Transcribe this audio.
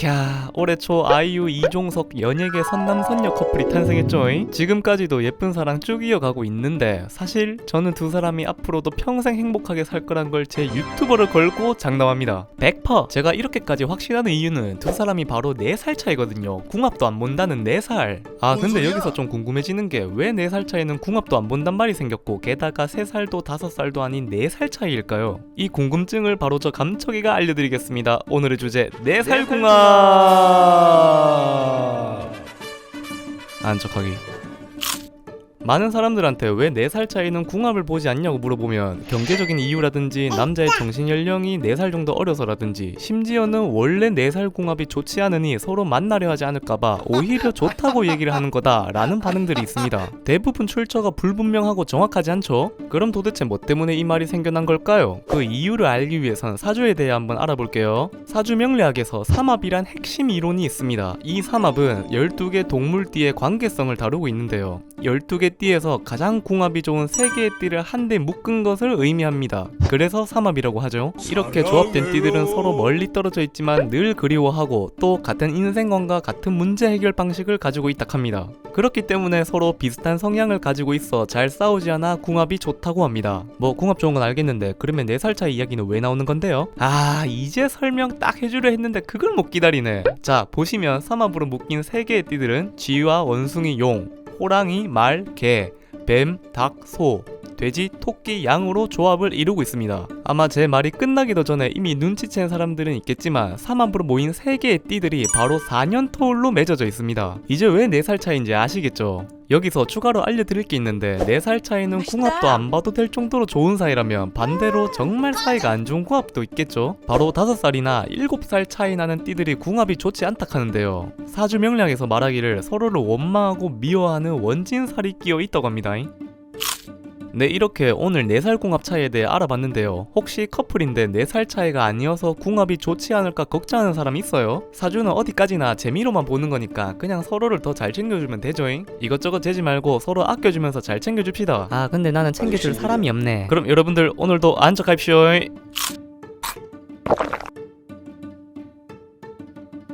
캬 올해 초 아이유 이종석 연예계 선남 선녀 커플이 탄생했죠 지금까지도 예쁜 사랑 쭉 이어가고 있는데 사실 저는 두 사람이 앞으로도 평생 행복하게 살 거란 걸 제 유튜버를 걸고 장담합니다. 100% 제가 이렇게까지 확신하는 이유는 두 사람이 바로 4살 차이거든요. 궁합도 안 본다는 4살. 아뭔 근데? 여기서 좀 궁금해지는 게 왜 4살 차이는 궁합도 안 본단 말이 생겼고 게다가 3살도 5살도 아닌 4살 차이일까요? 이 궁금증을 바로 저 감척이가 알려드리겠습니다. 오늘의 주제 4살 궁합 안척하기 많은 사람들한테 왜 4살 차이는 궁합을 보지 않냐고 물어보면 경제적인 이유라든지 남자의 정신 연령이 4살 정도 어려서라든지 심지어는 원래 4살 궁합이 좋지 않으니 서로 만나려 하지 않을까봐 오히려 좋다고 얘기를 하는 거다라는 반응들이 있습니다. 대부분 출처가 불분명하고 정확하지 않죠? 그럼 도대체 뭐 때문에 이 말이 생겨난 걸까요? 그 이유를 알기 위해선 사주에 대해 한번 알아볼게요. 사주 명리학에서 삼합이란 핵심 이론이 있습니다. 이 삼합은 12개 동물띠의 관계성을 다루고 있는데요. 12개 띠에서 가장 궁합이 좋은 3개의 띠를 한데 묶은 것을 의미합니다. 그래서 삼합이라고 하죠. 이렇게 조합된 띠들은 서로 멀리 떨어져 있지만 늘 그리워하고 또 같은 인생관과 같은 문제 해결 방식을 가지고 있다 합니다. 그렇기 때문에 서로 비슷한 성향을 가지고 있어 잘 싸우지 않아 궁합이 좋다고 합니다. 뭐 궁합 좋은 건 알겠는데 그러면 4살 차이 이야기는 왜 나오는 건데요? 아 이제 설명 딱 해주려 했는데 그걸 못 기다리네. 자 보시면 삼합으로 묶인 3개의 띠들은 쥐와 원숭이 용 호랑이, 말, 개, 뱀, 닭, 소, 돼지, 토끼, 양으로 조합을 이루고 있습니다. 아마 제 말이 끝나기도 전에 이미 눈치챈 사람들은 있겠지만 삼합으로 모인 3개의 띠들이 바로 4년 터울로 맺어져 있습니다. 이제 왜 4살 차이인지 아시겠죠? 여기서 추가로 알려드릴 게 있는데 4살 차이는 궁합도 안 봐도 될 정도로 좋은 사이라면 반대로 정말 사이가 안 좋은 궁합도 있겠죠? 바로 5살이나 7살 차이 나는 띠들이 궁합이 좋지 않다 하는데요. 사주 명량에서 말하기를 서로를 원망하고 미워하는 원진살이 끼어 있다고 합니다. 네 이렇게 오늘 4살 궁합 차이에 대해 알아봤는데요. 혹시 커플인데 4살 차이가 아니어서 궁합이 좋지 않을까 걱정하는 사람 있어요? 사주는 어디까지나 재미로만 보는 거니까 그냥 서로를 더 잘 챙겨주면 되죠잉? 이것저것 재지 말고 서로 아껴주면서 잘 챙겨줍시다. 아 근데 나는 챙겨줄 사람이 없네. 그럼 여러분들 오늘도 안적합시오